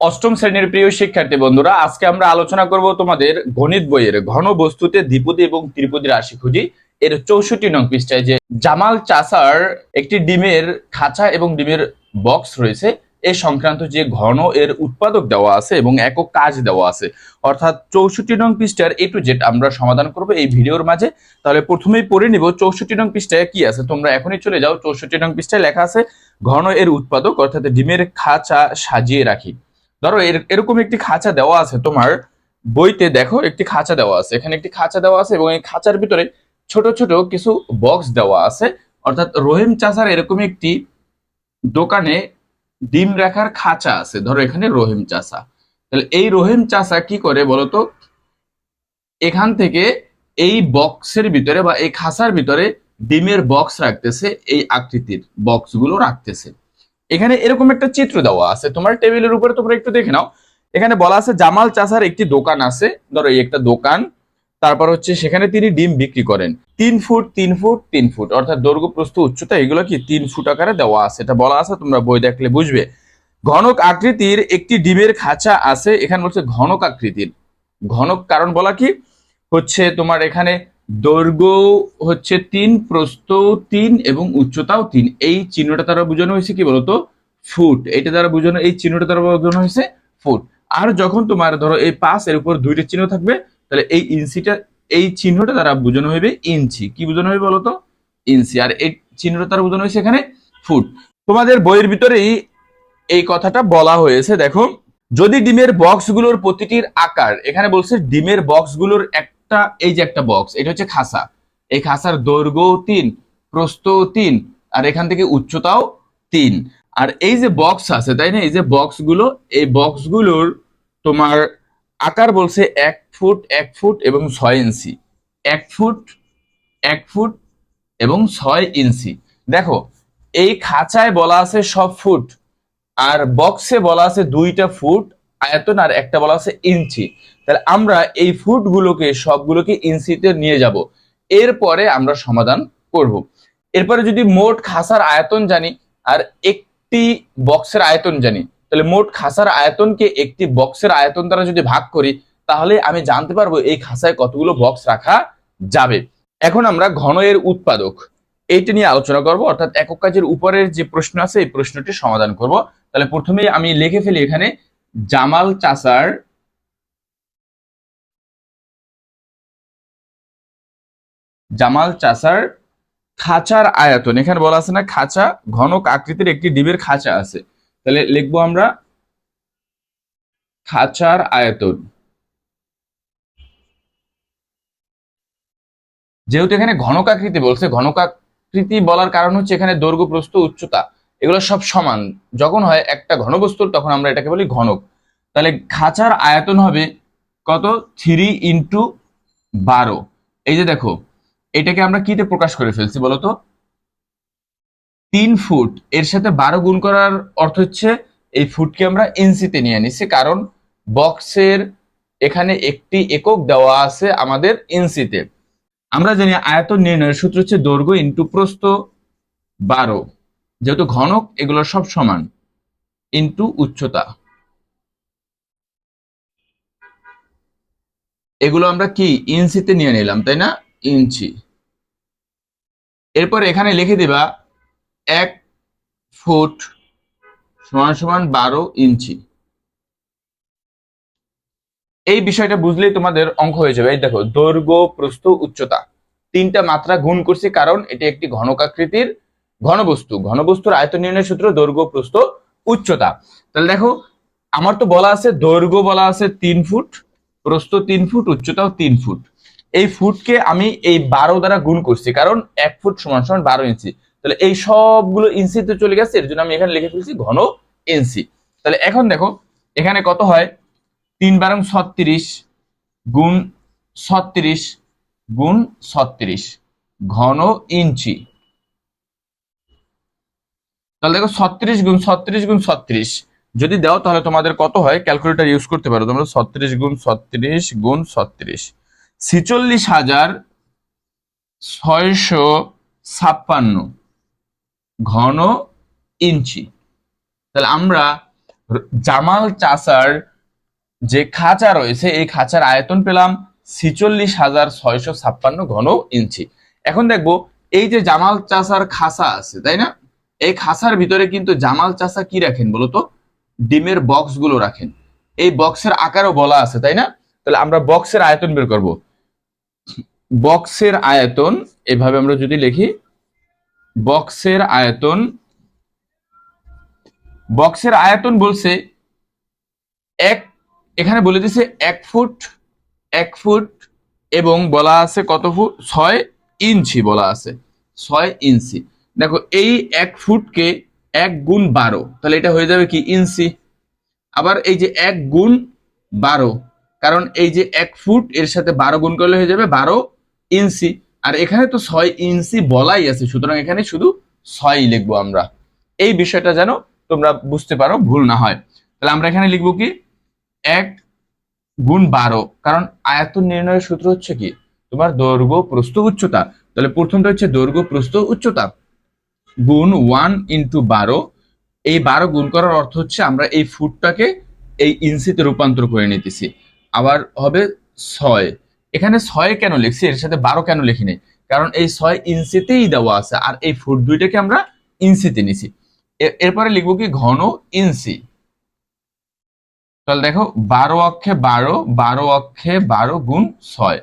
অষ্টম শ্রেণির প্রিয় শিক্ষার্থী বন্ধুরা, আজকে আমরা আলোচনা করব তোমাদের গণিত বইয়ের ঘন বস্তুতে দ্বিপদী এবং ত্রিপদী রাশি খুঁজি। এর চৌষট্টি নং পৃষ্ঠায় যে জামাল চাষার একটি ডিমের খাঁচা এবং ডিমের বক্স রয়েছে, এ সংক্রান্ত যে ঘন এর উৎপাদক দেওয়া আছে এবং একক কাজ দেওয়া আছে। অর্থাৎ চৌষট্টি নং পৃষ্ঠার এ টু জেড আমরা সমাধান করব এই ভিডিওর মাঝে। তাহলে প্রথমেই পড়ে নিব চৌষট্টি নং পৃষ্ঠায় কি আছে। তোমরা এখনই চলে যাও, চৌষট্টি নং পৃষ্ঠায় লেখা আছে ঘন এর উৎপাদক, অর্থাৎ ডিমের খাঁচা সাজিয়ে রাখি। ধরো এর- এরকম একটি খাঁচা দেওয়া আছে তোমার বইতে, দেখো একটি খাঁচা দেওয়া আছে। এখানে একটি খাঁচা দেওয়া আছে এবং এই খাঁচার ভিতরে ছোট ছোট কিছু বক্স দেওয়া আছে। অর্থাৎ রহিম চাষার এরকম একটি দোকানে ডিম রাখার খাঁচা আছে। ধরো এখানে রহিম চাষা তাহলে এই রহিম চাষা কি করে বলতো? এখান থেকে এই বক্সের ভিতরে বা এই খাঁচার ভিতরে ডিমের বক্স রাখতেছে, এই আকৃতির বক্সগুলো রাখতেছে। এখানে এরকম একটা চিত্র দেওয়া আছে। তোমার টেবিলের উপরে তোমরা একটু দেখে নাও। এখানে বলা আছে, জামাল চাষার একটি দোকান আছে। ধরো, এই একটা দোকান। তারপর হচ্ছে সেখানে তিনি ডিম বিক্রি করেন। তিন ফুট তিন ফুট তিন ফুট। অর্থাৎ দৈর্ঘ্য, প্রস্থ, উচ্চতা, এগুলো কি তিন ফুট আকারে দেওয়া আছে? এটা বলা আছে, তোমরা বই দেখলে বুঝবে। ঘনক আকৃতির একটি ডিমের খাঁচা আছে। এখানে বলছে ঘনক আকৃতির। ঘনক কারণ বলা কি? হচ্ছে তোমার এখানে দৈর্ঘ্য হচ্ছে তিন, প্রস্থ তিন এবং উচ্চতাও তিন। এই চিহ্নটা দ্বারা বোঝানো হয়েছে কি বলতো? ফুট। এটা দ্বারা বোঝানো এই চিহ্নটা দ্বারা বোঝানো হয়েছে ফুট। আর যখন তোমার ধরো এই পাস এর উপর দুইটা চিহ্ন থাকবে, তাহলে এই ইঞ্চিটা এই চিহ্নটা দ্বারা বোঝানো হবে ইঞ্চি। কি বোঝানো হবে বলতো? ইঞ্চি। আর এই চিহ্নটা দ্বারা বোঝানো হয়েছে এখানে ফুট। তোমাদের বইয়ের ভিতরেই এই কথাটা বলা হয়েছে। দেখো, যদি ডিমের বক্সগুলোর প্রতিটির আকার এখানে বলছে ডিমের বক্সগুলোর একটা, এই যে একটা বক্স এটা হচ্ছে খাসা। এই খাসার দৈর্ঘ্য তিন প্রস্থ তিন, আর এখান থেকে উচ্চতাও তিন। আর এই যে বক্স আছে, তাই না? এই যে বক্সগুলো এই বক্সগুলোর তোমার আকার বলছে এক ফুট এক ফুট এবং ছয় ইঞ্চি। এক ফুট এক ফুট এবং ছয় ইঞ্চি। দেখো, এই খাঁচায় বলা আছে সব ফুট, আর বক্সে বলা আছে দুইটা ফুট আয়তন, আর একটা বলা আছে ইঞ্চি। তাহলে আমরা এই ফুট গুলোকে সবগুলোকে ইঞ্চিতে নিয়ে যাব। এরপরে আমরা সমাধান করব। এরপরে যদি মোট খাসার আয়তন জানি আর একটি বক্সের আয়তন জানি, তাহলে মোট খাসার আয়তনকে একটি বক্সের আয়তন দ্বারা যদি ভাগ করি, তাহলে আমি জানতে পারব এই খাসায় কতগুলো বক্স রাখা যাবে। এখন আমরা ঘন এর উৎপাদক, এইটা নিয়ে আলোচনা করব, অর্থাৎ একক কাজের উপরের যে প্রশ্ন আছে, এই প্রশ্নটি সমাধান করব। তাহলে প্রথমেই আমি লিখে ফেলি এখানে জামাল চাষার জামাল চাষার খাঁচার আয়তন। এখানে বলা আছে না, খাঁচা ঘনক আকৃতির একটি ডিমের খাঁচা আছে। তাহলে লিখব আমরা খাঁচার আয়তন। যেহেতু এখানে ঘনক আকৃতি বলছে, ঘনক আকৃতি বলার কারণ হচ্ছে এখানে দৈর্ঘ্য, প্রস্থ, উচ্চতা, এগুলো সব সমান। যখন হয় একটা ঘনবস্তুর, তখন আমরা এটাকে বলি ঘনক। তাহলে খাঁচার আয়তন হবে কত? থ্রি ইন্টু বারো। এই যে দেখো এটাকে আমরা কিতে প্রকাশ করে ফেলছি বলতো? তিন ফুট। এর সাথে বারো গুণ করার অর্থ হচ্ছে এই ফুটকে আমরা ইঞ্চিতে নিয়ে নিচ্ছি কারণ বক্সের এখানে একটি একক দেওয়া আছে আমাদের ইঞ্চিতে আমরা জানি আয়তন নির্ণয়ের সূত্র হচ্ছে দৈর্ঘ্য ইন্টু প্রস্থ বারো। যেহেতু ঘনক, এগুলো সব সমান। ইন্টু উচ্চতা। এগুলো আমরা কি? ইঞ্চিতে নিয়ে নিলাম, তাই না? ইঞ্চি। এরপর এখানে লিখে দিবা এক ফুট সমান সমান বারো ইঞ্চি। এই বিষয়টা বুঝলেই তোমাদের অঙ্ক হয়ে যাবে। এই দেখো, দৈর্ঘ্য, প্রস্থ, উচ্চতা। তিনটা মাত্রা গুণ করছি কারণ এটি একটি ঘনকাকৃতির ঘনবস্তু। ঘনবস্তুর আয়তন নির্ণয় সূত্র দৈর্ঘ্য, প্রস্থ, উচ্চতা। তাহলে দেখো, আমার তো বলা আছে দৈর্ঘ্য বলা আছে তিন ফুট, প্রস্থ তিন ফুট, উচ্চতাও তিন ফুট। এই ফুটকে আমি এই বারো দ্বারা গুণ করছি, কারণ এক ফুট সমান সমান বারো ইঞ্চি। তাহলে এই সবগুলো ইঞ্চিতে চলে গেছে, এর জন্য আমি এখানে লিখে ফেলছি ঘন ইঞ্চি। তাহলে এখন দেখো, এখানে কত হয়? তিন বারং ছত্রিশ গুণ ছত্রিশ গুণ ছত্রিশ, ঘন ইঞ্চি। তাহলে দেখো ছত্রিশ গুণ ছত্রিশ গুণ ছত্রিশ, যদি দাও তাহলে তোমাদের কত হয়? ক্যালকুলেটর ইউজ করতে পারো, তোমরা ছত্রিশ গুণ ছত্রিশ গুণ ছত্রিশ। ছিচল্লিশ হাজার ছয়শো ছাপ্পান্ন ঘন ইঞ্চি। তাহলে আমরা জামাল চাষার যে খাঁচা রয়েছে, এই খাঁচার আয়তন পেলাম ছিচল্লিশ হাজার ছয়শো ছাপ্পান্ন ঘন ইঞ্চি। এখন দেখব এই যে জামাল চাষার খাসা আছে, তাই না? এই খাসার ভিতরে কিন্তু জামাল চাষা কি রাখেন বলতো ডিমের বক্সগুলো রাখেন। এই বক্সের আকারও বলা আছে, তাই না? তাহলে আমরা বক্সের আয়তন বের করব। বক্সের আয়তন, এভাবে আমরা যদি লিখি, বক্সের আয়তন বক্সের আয়তন বলছে এক, এখানে বলে দিছে এক ফুট এক ফুট, এবং বলা আছে কত ফুট? ছয় ইঞ্চি বলা আছে, ছয় ইঞ্চি। দেখো, এই এক ফুটকে এক গুণ বারো, তাহলে এটা হয়ে যাবে কি? ইঞ্চি। আবার এই যে এক গুণ বারো, কারণ এই যে এক ফুট, এর সাথে বারো গুণ করলে হয়ে যাবে বারো ইঞ্চি, আর এখানে তো ছয় ইঞ্চি বলাই আছে, সুতরাং এখানে শুধু ছয় লিখব আমরা। এই বিষয়টা যেন তোমরা বুঝতে পারো, ভুল না হয়। তাহলে আমরা এখানে লিখব কি? এক গুণ বারো, কারণ আয়তন নির্ণয়ের সূত্র হচ্ছে কি? তোমার দৈর্ঘ্য, প্রস্থ, উচ্চতা। তাহলে প্রথমটা হচ্ছে দৈর্ঘ্য, প্রস্থ, উচ্চতা। গুণ ওয়ান ইন্টু বারো, এই বারো গুণ করার অর্থ হচ্ছে আমরা এই ফুটটাকে এই ইঞ্চিতে রূপান্তর করে নিতেছি। আবার হবে ছয়। এখানে ছয় কেন লিখছি? এর সাথে বারো কেন লিখি নেই কারণ এই ছয় ইঞ্চিতেই দেওয়া আছে, আর এই ফুট দুইটাকে আমরা ইঞ্চিতে নিছি। এরপরে লিখব কি? ঘন ইঞ্চি। তাহলে দেখো, বারো অক্ষে বারো বারো অক্ষে বারো গুণ ছয়।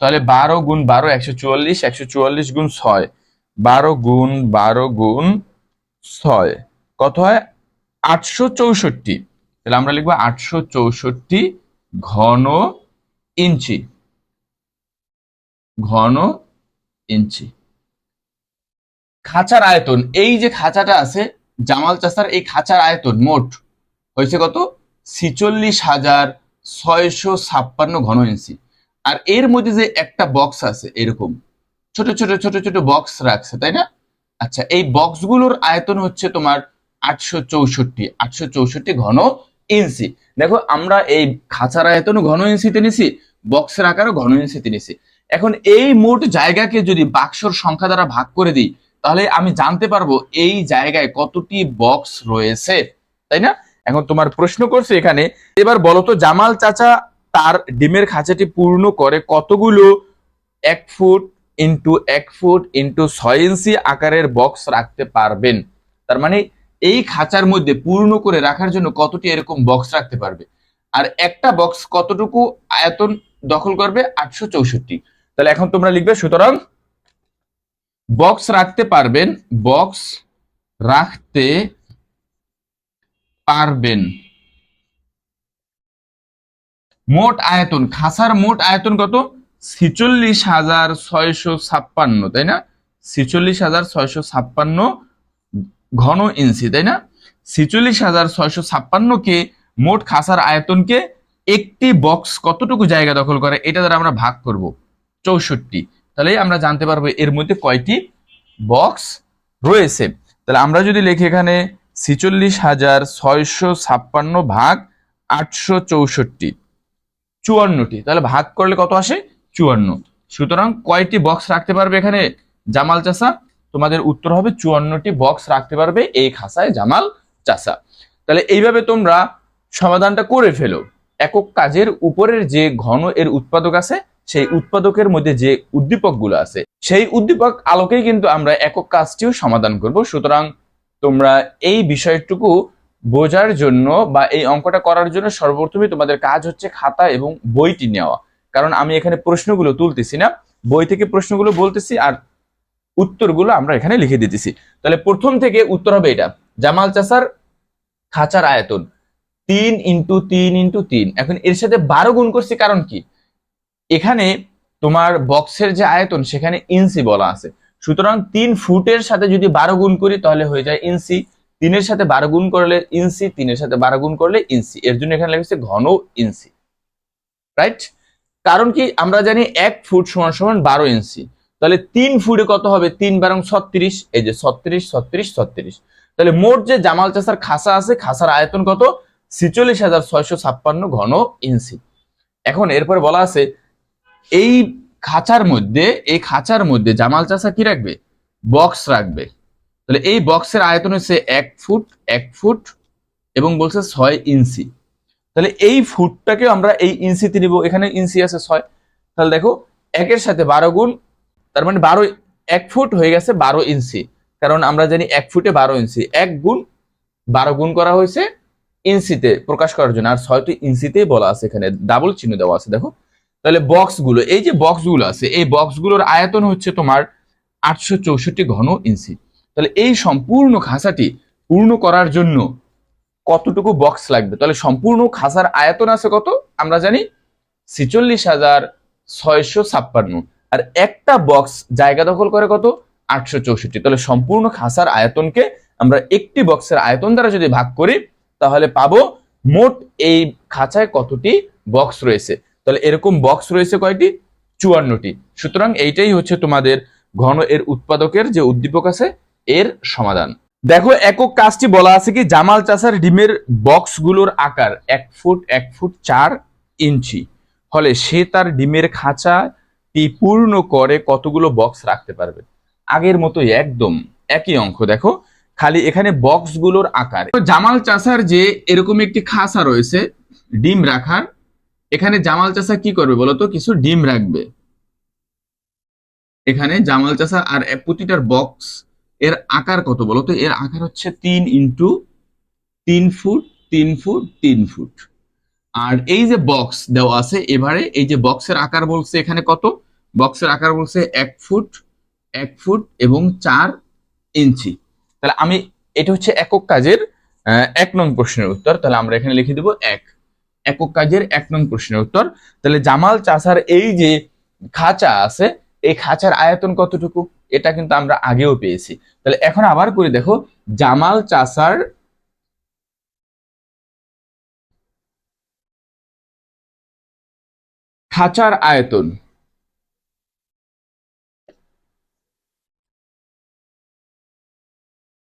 তাহলে বারো গুণ বারো, একশো চুয়াল্লিশ একশো চুয়াল্লিশ গুণ ছয়। বারো গুণ বারো গুণ ছয়। কত হয়? আটশো চৌষট্টি। তাহলে আমরা লিখব আটশো চৌষট্টি ঘন ইঞ্চি। ঘন ইঞ্চি। খাঁচার আয়তন, এই যে খাঁচাটা আছে, জামাল চাষার এই খাঁচার আয়তন মোট হয়েছে কত? ছিচল্লিশ হাজার ছয়শো ছাপ্পান্ন ঘন ইঞ্চি। আর এর মধ্যে যে একটা বক্স আছে এরকম, ছোট ছোট ছোট ছোট বক্স রাখছে, তাই না? আচ্ছা এই বক্সগুলোর আয়তন হচ্ছে তোমার আটশো চৌষট্টি আটশো চৌষট্টি ঘন ইঞ্চি। দেখো, আমরা এই খাঁচার আয়তন ঘন ইঞ্চিতে নিছি বক্সের আকারও ঘন ইঞ্চিতে নিছি। এখন এই মোট জায়গাকে যদি বাক্সর সংখ্যা দ্বারা ভাগ করে দিই, তাহলে আমি জানতে পারব এই জায়গায় কতটি বক্স রয়েছে, তাই না? এখন তোমার প্রশ্ন করছে এখানে, এবার বলো তো জামাল চাচা তার ডিমের খাঁচাটি পূর্ণ করে কতগুলো এক ফুট ইন্টু এক ফুট ইন্টু ছয় ইঞ্চি আকারের বক্স রাখতে পারবেন? তার মানে এই খাঁচার মধ্যে পূর্ণ করে রাখার জন্য কতটি এরকম বক্স রাখতে পারবে? আর একটা বক্স কতটুকু আয়তন দখল করবে? আটশো চৌষট্টি। তাহলে এখন তোমরা লিখবে, সুতরাং বক্স রাখতে পারবেন বক্স রাখতে পারবেন। মোট আয়তন, খাসার মোট আয়তন কত? ছিচল্লিশ হাজার ছয়শো ছাপ্পান্ন, তাই না? ছিচল্লিশ হাজার ছয়শো ছাপ্পান্ন ঘন ইঞ্চি, তাই না? ছিচল্লিশ হাজার ছয়শো ছাপ্পান্নকে মোট খাসার আয়তনকে একটি বক্স কতটুকু জায়গা দখল করে? এটা দ্বারা আমরা ভাগ করব। চৌষট্টি। তাহলে আমরা জানতে পারব এর মধ্যে কয়টি বক্স রয়েছে। তাহলে আমরা যদি লিখি এখানে ছিচল্লিশ হাজার ছয়শো ছাপ্পান্ন ভাগ আটশো চৌষট্টি, চুয়ান্নটি। তাহলে ভাগ করলে কত আসে? চুয়ান্ন। সুতরাং কয়টি বক্স রাখতে পারবে এখানে জামাল চাষা তোমাদের উত্তর হবে চুয়ান্নটি বক্স রাখতে পারবে এই খাসায় জামাল চাষা তাহলে এইভাবে তোমরা সমাধানটা করে ফেলো। একক কাজের উপরের যে ঘন এর উৎপাদক আছে সেই উৎপাদকের মধ্যে যে উদ্দীপকগুলো আছে, সেই উদ্দীপক আলোকেই কিন্তু আমরা একক কাজটিও সমাধান করব। সুতরাং তোমরা এই বিষয়টুকু বোঝার জন্য বা এই অঙ্কটা করার জন্য সর্বপ্রথমে তোমাদের কাজ হচ্ছে খাতা এবং বইটি নেওয়া। কারণ আমি এখানে প্রশ্নগুলো তুলতেছি না, বই থেকে প্রশ্নগুলো বলতেছি আর উত্তরগুলো আমরা এখানে লিখে দিতেছি। তাহলে প্রথম থেকে উত্তর হবে এটা, জামাল চাষার খাঁচার আয়তন, তিন ইন্টু তিন ইন্টু তিন। এখন এর সাথে বারো গুণ করছি কারণ কি? এখানে তোমার বক্সের যে আয়তন, সেখানে ইঞ্চি বলা আছে। সুতরাং তিন ফুটের সাথে যদি বারো গুণ করি, তাহলে হয়ে যায় ইঞ্চি তিনের সাথে বারো গুণ করলে ইঞ্চি তিনের সাথে বারো গুণ করলে ইঞ্চি এর জন্য এখানে লেগেছে ঘন ইঞ্চি রাইট কারণ কি? আমরা জানি এক ফুট সমান সমান বারো ইঞ্চি তাহলে তিন ফুটে কত হবে? তিন বারং ছত্রিশ। এই যে ছত্রিশ ছত্রিশ ছত্রিশ। তাহলে মোট যে জামাল চাষার খাসা আছে, খাসার আয়তন কত? ছিচল্লিশ হাজার ছয়শো ছাপ্পান্ন ঘন ইঞ্চি এখন এরপরে বলা আছে এই খাঁচার মধ্যে, এই খাঁচার মধ্যে জামাল চাষা কি রাখবে? বক্স রাখবে। তাহলে এই বক্সের আয়তন হচ্ছে এক ফুট এক ফুট এবং বলছে ছয় ইঞ্চি। তাহলে এই ফুটটাকেও আমরা এই ইঞ্চিতে নিব, এখানে ইঞ্চি আছে ছয়। তাহলে দেখো, একের সাথে বারো গুণ, তার মানে বারো এক ফুট হয়ে গেছে বারো ইঞ্চি। কারণ আমরা জানি এক ফুটে বারো ইঞ্চি। এক গুণ, বারো গুণ করা হয়েছে ইঞ্চিতে প্রকাশ করার জন্য। আর ছয়টি ইঞ্চিতেই বলা আছে এখানে। ডাবল চিহ্ন দেওয়া আছে, দেখো। তাহলে বক্সগুলো এই যে বক্সগুলো আছে, এই বক্সগুলোর আয়তন হচ্ছে তোমার আটশো চৌষট্টি ঘন ইঞ্চি তাহলে এই সম্পূর্ণ খাঁচাটি পূর্ণ করার জন্য কতটুকু বক্স লাগবে? তাহলে সম্পূর্ণ খাঁচার আয়তন আছে কত? আমরা জানি ছিচল্লিশ হাজার ছয়শো ছাপ্পান্ন। আর একটা বক্স জায়গা দখল করে কত? আটশো চৌষট্টি। তাহলে সম্পূর্ণ খাঁচার আয়তনকে আমরা একটি বক্সের আয়তন দ্বারা যদি ভাগ করি, তাহলে পাবো মোট এই খাঁচায় কতটি বক্স রয়েছে? তাহলে এরকম বক্স রয়েছে কয়টি? চুয়ান্নটি। সুতরাং এইটাই হচ্ছে তোমাদের ঘন এর উৎপাদকের যে উদ্দীপক আছে, এর সমাধান। দেখো, একক কাজটি বলা আছে কি, জামাল চাষার ডিমের বক্সগুলোর আকার এক ফুট এক ফুট চার ইঞ্চি। ফলে সে তার ডিমের খাঁচাটি পূর্ণ করে কতগুলো বক্স রাখতে পারবে? আগের মতোই, একদম একই অঙ্ক, দেখো। খালি এখানে বক্সগুলোর আকার। জামাল চাষার যে এরকম একটি খাঁচা রয়েছে, ডিম রাখার এখানে জামাল চাষা কি করবে বলতো? কিছু ডিম রাখবে। এখানে জামাল চাষা আর প্রতিটার বক্স এর আকার কত বলতো? এর আকার হচ্ছে তিন ইন্টু তিন ফুট তিন ফুট তিন ফুট আর এই যে বক্স দেওয়া আছে, এবারে এই যে বক্সের আকার বলছে এখানে কত? বক্সের আকার বলছে এক ফুট এক ফুট এবং চার ইঞ্চি। তাহলে আমি, এটা হচ্ছে একক কাজের এক নং প্রশ্নের উত্তর। তাহলে আমরা এখানে লিখে দিব এক। একক কাজের এক নং প্রশ্নের উত্তর। তাহলে জামাল চাষার এই যে খাঁচা আছে, এই খাঁচার আয়তন কতটুকু? এটা কিন্তু আমরা আগেও পেয়েছি। তাহলে এখন আবার করে দেখো, জামাল চাষার খাঁচার আয়তন।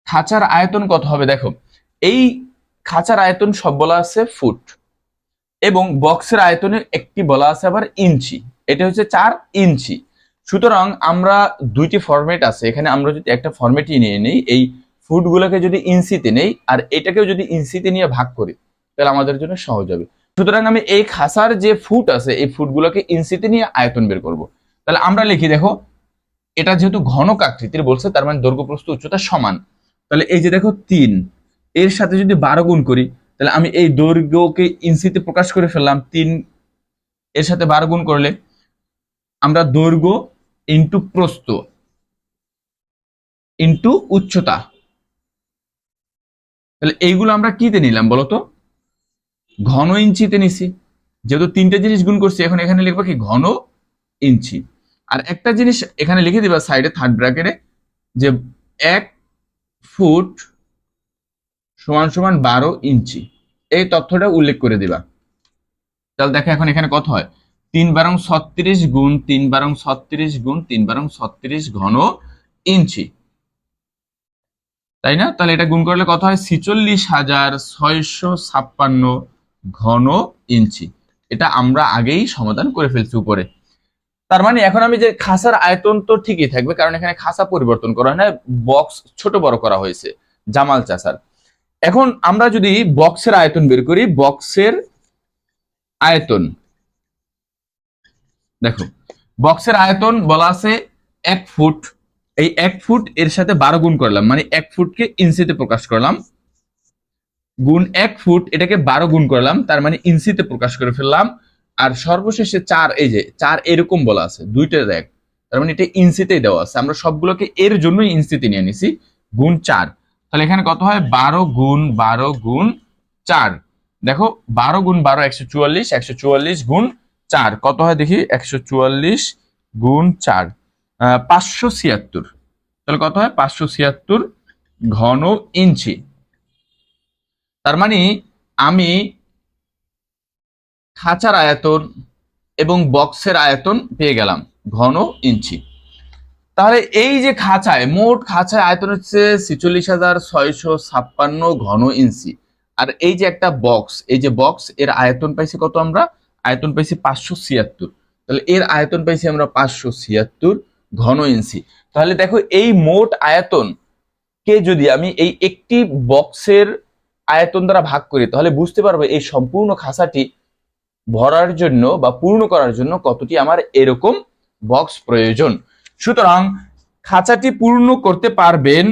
খাঁচার আয়তন কত হবে? দেখো, এই খাঁচার আয়তন সব বলা আছে ফুট। এবং বক্সের আয়তনে একটি বলা আছে আবার ইঞ্চি। এটা হচ্ছে চার ইঞ্চি। সুতরাং আমরা দুইটি ফরম্যাট আছে। এখানে আমরা যদি একটা ফরম্যাটই নিয়ে নিই, এই ফুটগুলোকে যদি ইঞ্চিতে নেই, আর এটাকেও যদি ইঞ্চিতে নিয়ে ভাগ করি, তাহলে আমাদের জন্য সহজ হবে। সুতরাং আমি এই খাসার যে ফুট আছে, এই ফুটগুলোকে ইঞ্চিতে নিয়ে আয়তন বের করব। তাহলে আমরা লিখি, দেখো, এটা যেহেতু ঘনক আকৃতির, বলছে তার মানে দৈর্ঘ্য প্রস্থ উচ্চতা সমান। তাহলে এই যে দেখো তিন, এর সাথে যদি বারো গুণ করি তাহলে আমি এই দৈর্ঘ্যকে ইঞ্চিতে প্রকাশ করে ফেললাম তিন, এর সাথে বার গুণ করলে আমরা দৈর্ঘ্য ইন্টু প্রস্থ ইন্টু উচ্চতা। তাহলে এইগুলো আমরা কিতে নিলাম বলতো? ঘন ইঞ্চিতে নিছি। যেহেতু তিনটে জিনিস গুণ করছি, এখন এখানে লিখব কি ঘন ইঞ্চি। আর একটা জিনিস এখানে লিখে দিবা সাইডে থার্ড ব্র্যাকেটে যে এক ফুট সমান সমান বারো ইঞ্চি। এই তথ্যটা উল্লেখ করে দিবা। তাহলে দেখো এখন এখানে কত হয়? তিন বারং ছত্রিশ গুণ তিন বারং ছত্রিশ গুণ তিন বারং ছত্রিশ ঘন ইঞ্চি। তাই না? তাহলে এটা গুণ করলে কত হয়? ছিচল্লিশ হাজার ছয়শো ছাপ্পান্ন ঘন ইঞ্চি। এটা আমরা আগেই সমাধান করে ফেলছি উপরে। তার মানে এখন আমি যে খাসার আয়তন তো ঠিকই থাকবে, কারণ এখানে খাসা পরিবর্তন করা হয় না, বক্স ছোট বড় করা হয়েছে, জামাল চাষার। এখন আমরা যদি বক্সের আয়তন বের করি, বক্সের আয়তন। দেখো, বক্সের আয়তন বলা আছে এক ফুট। এই এক ফুট এর সাথে বারো গুণ করলাম মানে এক ফুটকে ইঞ্চিতে প্রকাশ করলাম। গুণ এক ফুট, এটাকে বারো গুণ করলাম, তার মানে ইঞ্চিতে প্রকাশ করে ফেললাম। আর সর্বশেষে চার, এই যে চার এরকম বলা আছে, দুইটা দেখ, তার মানে এটা ইঞ্চিতেই দেওয়া আছে। আমরা সবগুলোকে এর জন্যই ইঞ্চিতে নিয়ে নিছি, গুণ চার। তাহলে এখানে কত হয়? বারো গুণ বারো গুণ চার। দেখো, বারো গুণ বারো, একশো চুয়াল্লিশ একশো চুয়াল্লিশ গুণ চার। কত হয় দেখি? একশো চুয়াল্লিশ গুণ চার। পাঁচশো ছিয়াত্তর। তাহলে কত হয়? পাঁচশো ছিয়াত্তর ঘন ইঞ্চি। তার মানে আমি খাঁচার আয়তন এবং বক্সের আয়তন পেয়ে গেলাম ঘন ইঞ্চি। তাহলে এই যে খাঁচায়, মোট খাঁচায় আয়তন হচ্ছে ছিচল্লিশ হাজার ছয়শো ছাপ্পান্ন ঘন ইঞ্চি আর এই যে একটা বক্স এই যে বক্স এর আয়তন পাইছি কত আমরা? আয়তন পাইছি পাঁচশো ছিয়াত্তর। তাহলে এর আয়তন পাইছি আমরা পাঁচশো ছিয়াত্তর ঘন ইঞ্চি তাহলে দেখো এই মোট আয়তন কে যদি আমি এই একটি বক্সের আয়তন দ্বারা ভাগ করি, তাহলে বুঝতে পারব এই সম্পূর্ণ খাঁচাটি ভরার জন্য বা পূর্ণ করার জন্য কতটি আমার এরকম বক্স প্রয়োজন। সুতরাং খাঁচাটি পূর্ণ করতে পারবেন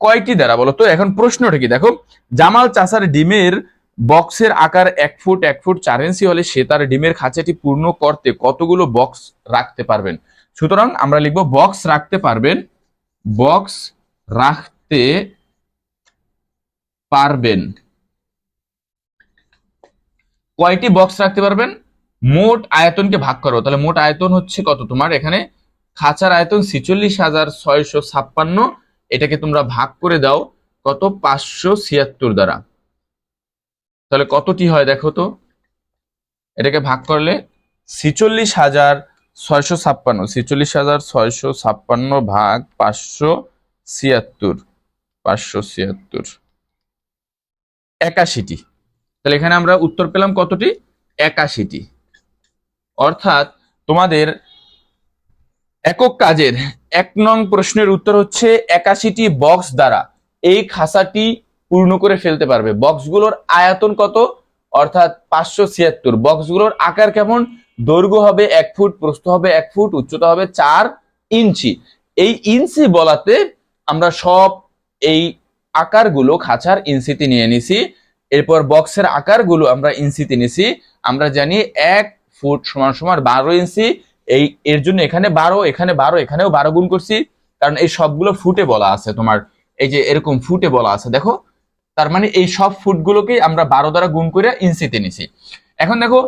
কয়টি দ্বারা বলো তো? এখন প্রশ্নটা কি? দেখো, জামাল চাষার ডিমের বক্সের আকার এক ফুট এক ফুট চার ইঞ্চি হলে সে তার ডিমের খাঁচাটি পূর্ণ করতে কতগুলো বক্স রাখতে পারবেন? সুতরাং আমরা লিখব বক্স রাখতে পারবেন, বক্স রাখতে পারবেন। কয়টি বক্স রাখতে পারবেন? মোট আয়তনকে ভাগ করো। তাহলে মোট আয়তন হচ্ছে কত তোমার? এখানে খাঁচার আয়তন ছিচল্লিশ হাজার ছয়শো ছাপ্পান্ন। এটাকে তোমরা ভাগ করে দাও, কত? পাঁচশো ছিয়াত্তর দ্বারা। তাহলে কতটি হয় দেখো তো? এটাকে ভাগ করলে ছিচল্লিশ হাজার ছয়শো ছাপ্পান্ন। ছিচল্লিশ হাজার ছয়শো ছাপ্পান্ন ভাগ পাঁচশো ছিয়াত্তর। পাঁচশো ছিয়াত্তর। একাশিটি। তাহলে এখানে আমরা উত্তর পেলাম কতটি? একাশিটি। অর্থাৎ তোমাদের একক কাজের এক নং প্রশ্নের উত্তর হচ্ছে একাশিটি বক্স দ্বারা এই খাসাটি পূর্ণ করে ফেলতে পারবে। বক্সগুলোর আয়তন কত? অর্থাৎ পাঁচশো ছিয়াত্তর। বক্সগুলোর আকার কেমন? দৈর্ঘ্য হবে এক ফুট, প্রস্থ হবে এক ফুট, উচ্চতা হবে চার ইঞ্চি। এই ইঞ্চি বলাতে আমরা সব এই আকারগুলো খাঁচার ইঞ্চিতে নিয়ে নিছি। এরপর বক্সের আকারগুলো আমরা ইঞ্চিতে নিছি। আমরা জানি এক ফুট সমান সমান বারো ইঞ্চি এই, এর জন্য এখানে বারো এখানে বারো, এখানেও বারো গুণ করছি। কারণ এই সবগুলো ফুটে বলা আছে তোমার, এই যে এরকম ফুটে বলা আছে, দেখো? তার মানে এই সব ফুটগুলোকে আমরা বারো দ্বারা গুণ করে ইঞ্চিতে নিছি। এখন দেখো,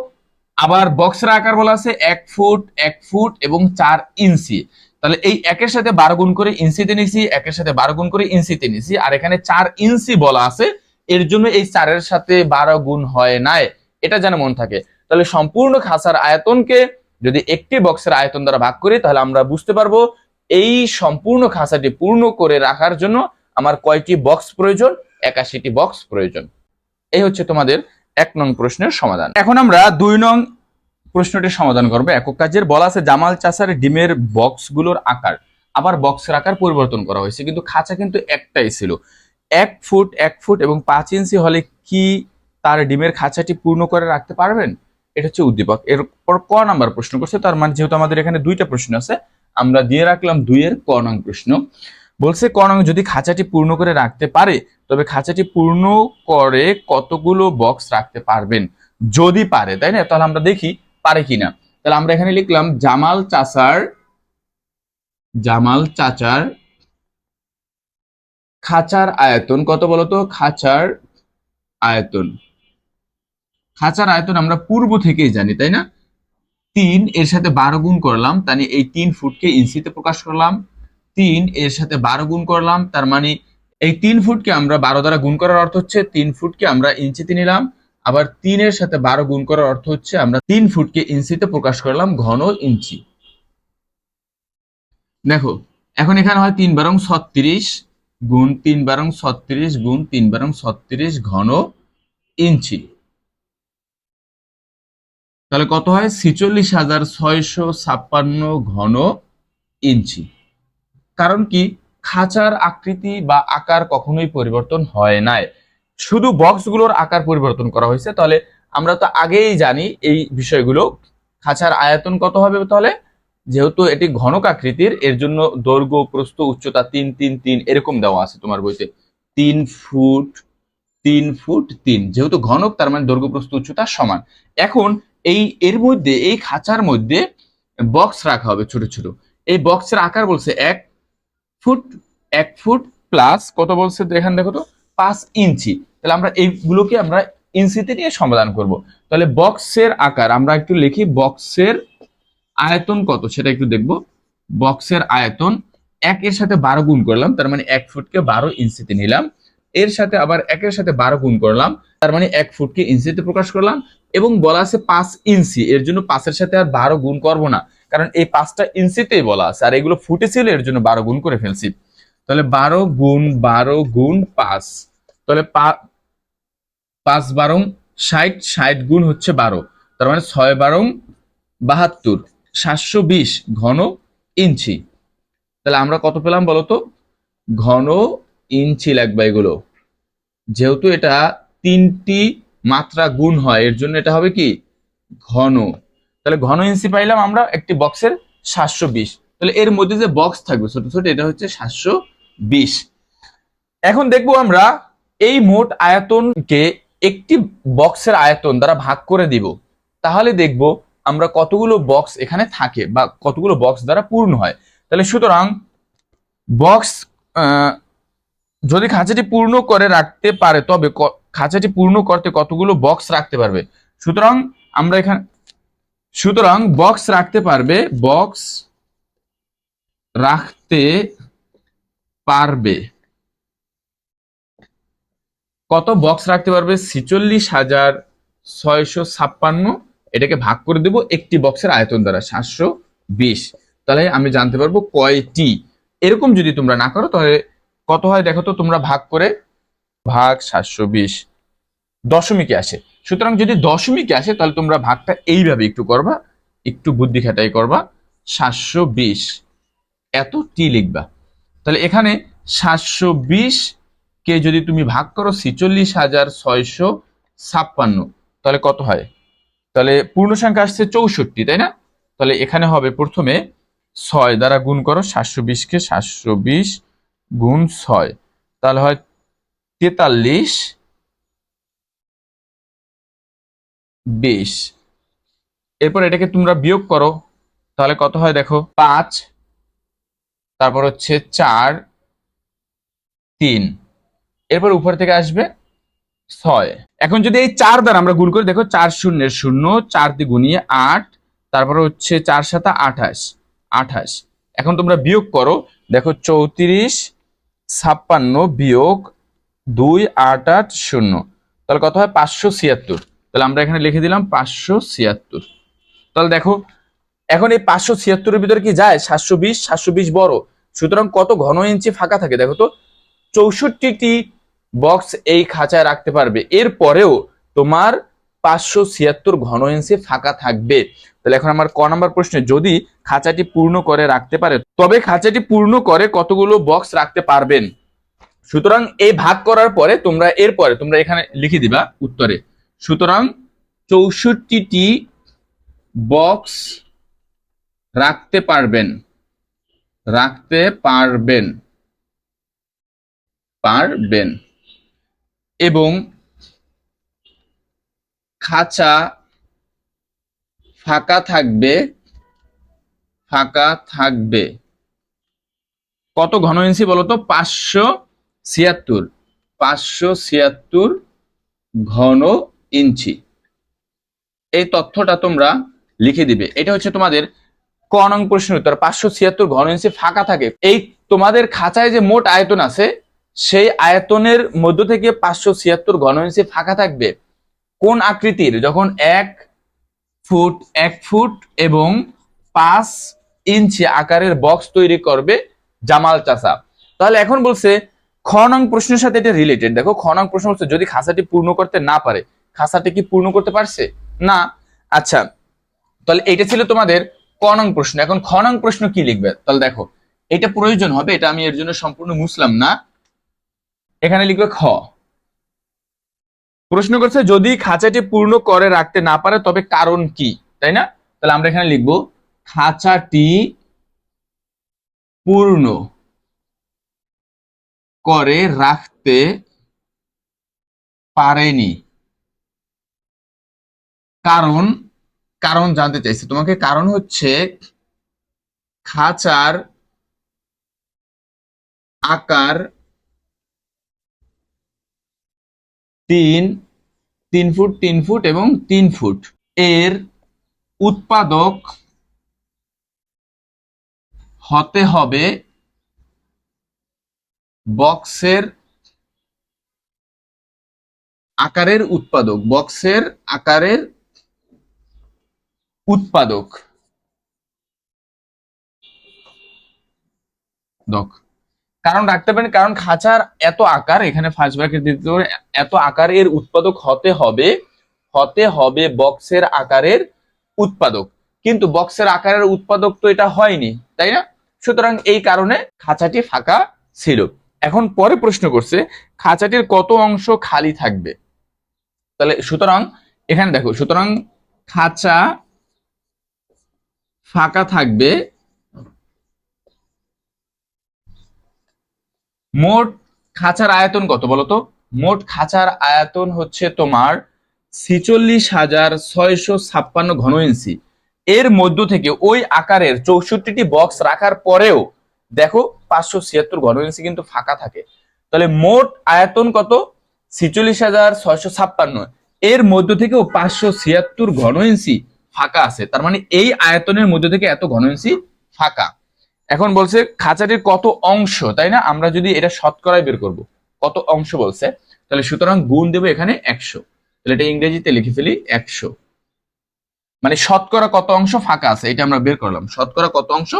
আবার বক্সের আকার বলা আছে এক ফুট এক ফুট এবং চার ইঞ্চি। তাহলে এই একের সাথে বারো গুণ করে ইঞ্চিতে নিছি, একের সাথে বারো গুণ করে ইঞ্চিতে নিছি, আর এখানে চার ইঞ্চি বলা আছে, এর জন্য এই চারের সাথে বারো গুণ হয় নাই। এটা যেন মন থাকে। তাহলে সম্পূর্ণ খাসার আয়তনকে যদি একটি বক্সের আয়তন দ্বারা ভাগ করি, তাহলে আমরা বুঝতে পারব এই সম্পূর্ণ খাঁচাটি পূর্ণ করে রাখার জন্য আমার কয়টি বক্স প্রয়োজন? একাশিটি বক্স প্রয়োজন। এই হচ্ছে তোমাদের এক নং প্রশ্নের সমাধান। এখন আমরা দুই নং প্রশ্নটির সমাধান করব। একক কাজের বলা আছে জামাল চাষার ডিমের বক্সগুলোর আকার। আবার বক্সের আকার পরিবর্তন করা হয়েছে, কিন্তু খাঁচা কিন্তু একটাই ছিল। এক ফুট এক ফুট এবং পাঁচ ইঞ্চি হলে কি তার ডিমের খাঁচাটি পূর্ণ করে রাখতে পারবেন? এটা হচ্ছে উদ্দীপক। এরপর ক নাম্বার প্রশ্ন করছে, তার মানে যেহেতু আমাদের এখানে দুইটা প্রশ্ন আছে, আমরা দিয়ে রাখলাম দুইয়ের ক নং প্রশ্ন। বলছে, ক নং যদি খাঁচাটি পূর্ণ করে রাখতে পারে, তবে খাঁচাটি পূর্ণ করে কতগুলো বক্স রাখতে পারবেন? যদি পারে, তাই না? তাহলে আমরা দেখি পারে কিনা। তাহলে আমরা এখানে লিখলাম, জামাল চাচার জামাল চাচার খাঁচার আয়তন, কত বলতো? খাঁচার আয়তন। খাঁচার আয়তন আমরা পূর্ব থেকেই জানি, তাই না? তিন এর সাথে বারো গুণ করলাম তাহলে এই তিন ফুটকে ইঞ্চিতে প্রকাশ করলাম। তিন এর সাথে বারো গুণ করলাম, তার মানে এই তিন ফুটকে আমরা বারো দ্বারা গুণ করার অর্থ হচ্ছে তিন ফুটকে আমরা ইঞ্চিতে নিলাম, আবার তিনের সাথে বারো গুণ করার অর্থ হচ্ছে আমরা তিন ফুটকে ইঞ্চিতে প্রকাশ করলাম ঘন ইঞ্চি। দেখো, এখন এখানে হয় তিন বারং ছত্রিশ গুণ তিন বারং ছত্রিশ গুণ তিন বারং ছত্রিশ ঘন ইঞ্চি। তাহলে কত হয়? ছিচল্লিশ হাজার ছয়শো ছাপ্পান্ন ঘন ইঞ্চি। কারণ কি? খাঁচার আকৃতি বা আকার কখনোই পরিবর্তন হয় নাই। শুধু বক্সগুলোর আকার পরিবর্তন করা হয়েছে। তাহলে আমরা তো আগেই জানি এই বিষয়গুলো। খাঁচার আয়তন কত হবে তাহলে? যেহেতু এটি ঘনক আকৃতির, এর জন্য দৈর্ঘ্য, প্রস্থ, উচ্চতা তিন তিন তিন এরকম দেওয়া আছে তোমার বইতে। তিন ফুট তিন ফুট তিন। যেহেতু ঘনক, তার মানে দৈর্ঘ্য, প্রস্থ, উচ্চতা সমান। এখন এই, এর মধ্যে, এই খাঁচার মধ্যে বক্স রাখা হবে ছোট ছোট। এই বক্সের আকার বলছে এক ফুট এক ফুট প্লাস কত বলছে এখানে দেখো তো? পাঁচ ইঞ্চি। তাহলে আমরা এইগুলোকে আমরা ইঞ্চিতে নিয়ে সমাধান করব। তাহলে বক্সের আকার, আমরা একটু লিখি বক্সের আয়তন কত? সেটা একটু দেখব। বক্সের আয়তন এক এর সাথে বারো গুণ করলাম, তার মানে এক ফুটকে বারো ইঞ্চিতে নিলাম। এর সাথে আবার একের সাথে বারো গুণ করলাম, তার মানে এক ফুটকে ইঞ্চিতে প্রকাশ করলাম। এবং বলা আছে পাঁচ ইঞ্চি। এর জন্য পাঁচের সাথে আর বারো গুণ করব না। কারণ এই পাঁচটা ইঞ্চিতেই বলা আছে। আর এগুলো ফুটে ছিল, এর জন্য বারো গুণ করে ফেলছি। তাহলে বারো গুণ বারো গুণ পাঁচ। তাহলে পাঁচ বারং ষাট ষাট গুণ হচ্ছে বারো। তার মানে ছয় বারং বাহাত্তর। সাতশো বিশ ঘন ইঞ্চি। তাহলে আমরা কত পেলাম বলতো ঘন ইঞ্চি লাগবে এগুলো। যেহেতু এটা তিনটি মাত্রা গুণ হয়, এর জন্য এটা হবে কি? ঘন। তাহলে ঘন ইঞ্চি পাইলাম আমরা একটি বক্সের সাতশো বিশ। তাহলে এর মধ্যে যে বক্স থাকবে, ছোট ছোট, এটা হচ্ছে সাতশো বিশ। এখন দেখব আমরা এই মোট আয়তনকে একটি বক্সের আয়তন দ্বারা ভাগ করে দিব। তাহলে দেখব আমরা কতগুলো বক্স এখানে থাকে বা কতগুলো বক্স দ্বারা পূর্ণ হয়। তাহলে সুতরাং বক্স যদি খাঁচাটি পূর্ণ করে রাখতে পারে, তবে খাঁচাটি পূর্ণ করতে কতগুলো বক্স রাখতে পারবে? সুতরাং আমরা এখানে সুতরাং বক্স রাখতে পারবে বক্স রাখতে পারবে। কত বক্স রাখতে পারবে? ছিচল্লিশ হাজার ছয়শো ছাপ্পান্ন। এটাকে ভাগ করে দেব একটি বক্সের আয়তন দ্বারা, সাতশো বিশ। তাহলে আমি জানতে পারব কয়টি। এরকম যদি তোমরা না করো, তাহলে কত হয় দেখো তো, তোমরা ভাগ করে ভাগ সাতশো বিশ দশমিকে আসে। সুতরাং যদি দশমিকে আসে, তাহলে তোমরা ভাগটা এইভাবে একটু করবা, একটু বুদ্ধি খাটাই করবা। সাতশো বিশ, এত টি লিখবা। তাহলে এখানে সাতশো বিশ কে যদি তুমি ভাগ করো, ছিচল্লিশ হাজার ছয়শো ছাপ্পান্ন, তাহলে কত হয়? তাহলে পূর্ণ সংখ্যা আসছে চৌষট্টি, তাই না? তাহলে এখানে হবে প্রথমে ছয় দ্বারা গুণ করো, সাতশো বিশকে সাতশো বিশ গুণ ছয়। তাহলে হয় তেতাল্লিশ, বিশ। এরপর এটাকে তোমরা বিয়োগ করো, তাহলে কত হয় দেখো? পাঁচ, তারপর হচ্ছে চার, তিন। এরপর উপর থেকে আসবে ছয়। এখন যদি এই চার দ্বারা আমরা গুণ করি, দেখো চার শূন্যের শূন্য, চার দিয়ে গুনিয়ে আট, তারপর হচ্ছে চার সাতা আঠাশ আঠাশ। এখন তোমরা বিয়োগ করো, দেখো চৌত্রিশ, ছাপ্পান্ন বিয়োগ দুই আট আট শূন্য। তাহলে কত হয়? পাঁচশো ছিয়াত্তর। তাহলে আমরা এখানে লিখে দিলাম পাঁচশো ছিয়াত্তর। তাহলে দেখো, এখন এই পাঁচশো ছিয়াত্তরের ভিতরে কি যায়? সাতশো বিশ সাতশো বিশ বড়। সুতরাং কত ঘন ইঞ্চি ফাঁকা থাকে দেখো তো? চৌষট্টিটি বক্স এই খাঁচায় রাখতে পারবে। এর পরেও তোমার পাঁচশো ছিয়াত্তর ঘন ইঞ্চি ফাঁকা থাকবে। তাহলে এখন আমার ক নাম্বার প্রশ্নে, যদি খাঁচাটি পূর্ণ করে রাখতে পারে, তবে খাঁচাটি পূর্ণ করে কতগুলো বক্স রাখতে পারবেন? সুতরাং এই ভাগ করার পরে তোমরা এরপরে তোমরা এখানে লিখে দিবা উত্তরে। সুতরাং চৌষট্টিটি বক্স রাখতে পারবেন। রাখতে পারবেন। পারবেন। এবং খাঁচা ফাঁকা থাকবে। ফাঁকা থাকবে। কত ঘন ইঞ্চি বলতো? পাঁচশো ছিয়াত্তর, পাঁচশো ছিয়াত্তর ঘন ইঞ্চি। এই তথ্যটা তোমরা লিখে দিবে। এটা হচ্ছে তোমাদের ক নং প্রশ্নের উত্তর। পাঁচশো ছিয়াত্তর ঘন ইঞ্চি ফাঁকা থাকে। এই তোমাদের খাঁচায় যে মোট আয়তন আছে, সেই আয়তনের মধ্য থেকে পাঁচশো ছিয়াত্তর ঘন ইঞ্চি ফাঁকা থাকবে। কোন আকৃতির? যখন এক ফুট এক ফুট এবং পাঁচ ইঞ্চি আকারের বক্স তৈরি করবে জামাল চাষা। তাহলে এখন বলছে খ নং প্রশ্নের সাথে এটা রিলেটেড দেখো খ নং প্রশ্ন বলছে যদি খাঁচাটি পূর্ণ করতে না পারে খাঁচাটি কি পূর্ণ করতে পারছে? না। আচ্ছা তাহলে এটা ছিল তোমাদের ক নং প্রশ্ন। এখন খ নং প্রশ্ন কি লিখবে? তাহলে দেখো, এটা প্রয়োজন হবে, এটা আমি এর জন্য সম্পূর্ণ মুসলাম না। এখানে লিখবে খ। প্রশ্ন করছে, যদি খাঁচাটি পূর্ণ করে রাখতে না পারে, তবে কারণ কি? তাই না? তাহলে আমরা এখানে লিখব, খাঁচাটি পূর্ণ করে রাখতে পারেনি। কারণ কারণ জানতে চাইছে। তোমাকে কারণ হচ্ছে খাঁচার আকার তিন তিন ফুট তিন ফুট এবং তিন ফুট। এর উৎপাদক হতে হবে বক্সের আকারের উৎপাদক, বক্সের আকারের উৎপাদক। দক। কারণ রাখতে পারেন, কারণ খাঁচার এত আকার, এখানে ফার্স্ট দিতে পারে এত আকার এর উৎপাদক হতে হবে হতে হবে বক্সের আকারের উৎপাদক। কিন্তু বক্সের আকারের উৎপাদক তো এটা হয়নি, তাই না? সুতরাং এই কারণে খাঁচাটি ফাঁকা ছিল। এখন পরে প্রশ্ন করছে, খাঁচাটির কত অংশ খালি থাকবে? তাহলে সুতরাং, এখানে দেখো, সুতরাং খাঁচা ফাঁকা থাকবে মোট খাঁচার আয়তন কত বলতো? মোট খাঁচার আয়তন হচ্ছে তোমার ছিচল্লিশ হাজার ছয়শো ছাপ্পান্ন ঘন ইঞ্চি। এর মধ্য থেকে ওই আকারের চৌষট্টিটি বক্স রাখার পরেও দেখো পাঁচশো ছিয়াত্তর ঘন ইঞ্চি কিন্তু ফাঁকা থাকে। তাহলে মোট আয়তন কত? ছিচল্লিশ হাজার ছয়শো ছাপ্পান্ন। এর মধ্য থেকেও পাঁচশো ছিয়াত্তর ঘন ইঞ্চি ফাঁকা আছে। তার মানে এই আয়তনের মধ্য থেকে এত ঘন ইঞ্চি ফাঁকা। এখন বলছে খাঁচাটির কত অংশ? তাই না? আমরা যদি এটা শতকরায় বের করব। কত অংশ বলছে? তাহলে সুতরাং গুণ দেবো এখানে একশো। তাহলে এটা ইংরেজিতে লিখে ফেলি একশো। মানে শতকরা কত অংশ ফাঁকা আছে? এটা আমরা বের করলাম। শতকরা কত অংশ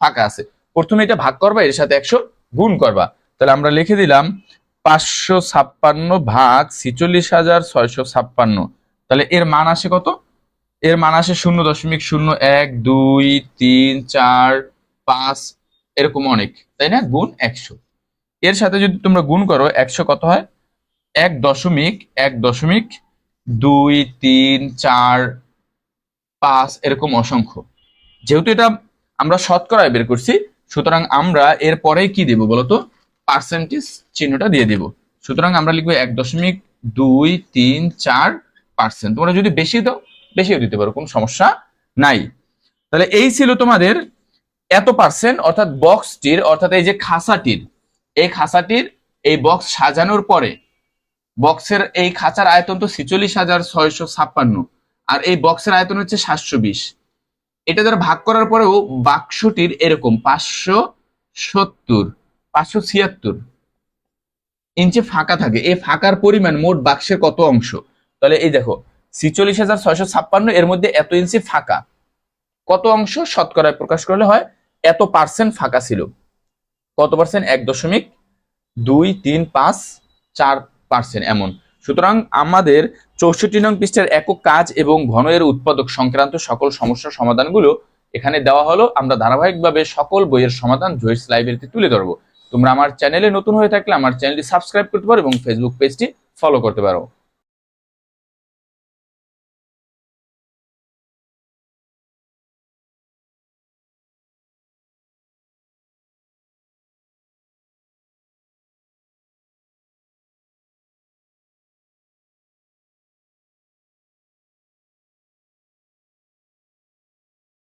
ফাঁকা আছে? প্রথমে এটা ভাগ করবা, এর সাথে একশো গুণ করবা। তাহলে আমরা লিখে দিলাম পাঁচশো ছাপ্পান্ন ভাগ ছিচল্লিশ হাজার ছয়শো ছাপ্পান্ন। তাহলে এর মান আসে কত? এর মান আসে শূন্য দশমিক শূন্য এক, দুই, তিন, চার, পাঁচ, এরকম অনেক, তাই না? গুণ একশো। এর সাথে যদি তোমরা গুণ করো, একশো কত হয়? এক দশমিক এক দশমিক দুই, তিন, চার, পাঁচ, এরকম অসংখ্য। যেহেতু এটা আমরা শতকরায় বের করছি সুতরাং আমরা এর পরেই কি দেব বলতো? পার্সেন্টেজ চিহ্নটা দিয়ে দিব। সুতরাং আমরা লিখব এক দশমিক দুই তিন চার পার্সেন্ট তোমরা যদি বেশি দাও, বেশিও দিতে পারো, কোনো সমস্যা নাই। তাহলে এই ছিল তোমাদের এত পার্সেন্ট অর্থাৎ বক্সটির অর্থাৎ এই যে খাঁচাটির। এই খাঁচাটির, এই বক্স সাজানোর পরে বক্সের এই খাঁচার আয়তন তো ছিচল্লিশ হাজার ছয়শো ছাপ্পান্ন, আর এই বক্সের আয়তন হচ্ছে সাতশো বিশ। এটা দ্বারা ভাগ করার পরেও বাক্সটির এরকম পাঁচশো সত্তর, পাঁচশো ছিয়াত্তর ইঞ্চি ফাঁকা থাকে। এই ফাঁকার পরিমাণ মোট বাক্সের কত অংশ? তাহলে এই দেখো, ছিচল্লিশ হাজার ছয়শো ছাপ্পান্ন, এর মধ্যে এত ইঞ্চি ফাঁকা। কত অংশ? শতকরায় প্রকাশ করলে হয় এত পার্সেন্ট ফাঁকা ছিল। কত পার্সেন্ট? এক দশমিক দুই তিন পাঁচ চার পার্সেন্ট এমন। সুতরাং আমাদের চৌষট্টি নং পৃষ্ঠার একক কাজ এবং ঘন এর উৎপাদক সংক্রান্ত সকল সমস্যার সমাধানগুলো এখানে দেওয়া হলো। আমরা ধারাবাহিকভাবে সকল বইয়ের সমাধান জয়েস লাইব্রেরিতে তুলে ধরবো। তোমরা আমার চ্যানেলে নতুন হয়ে থাকলে আমার চ্যানেলটি সাবস্ক্রাইব করতে পারো এবং ফেসবুক পেজটি ফলো করতে পারো।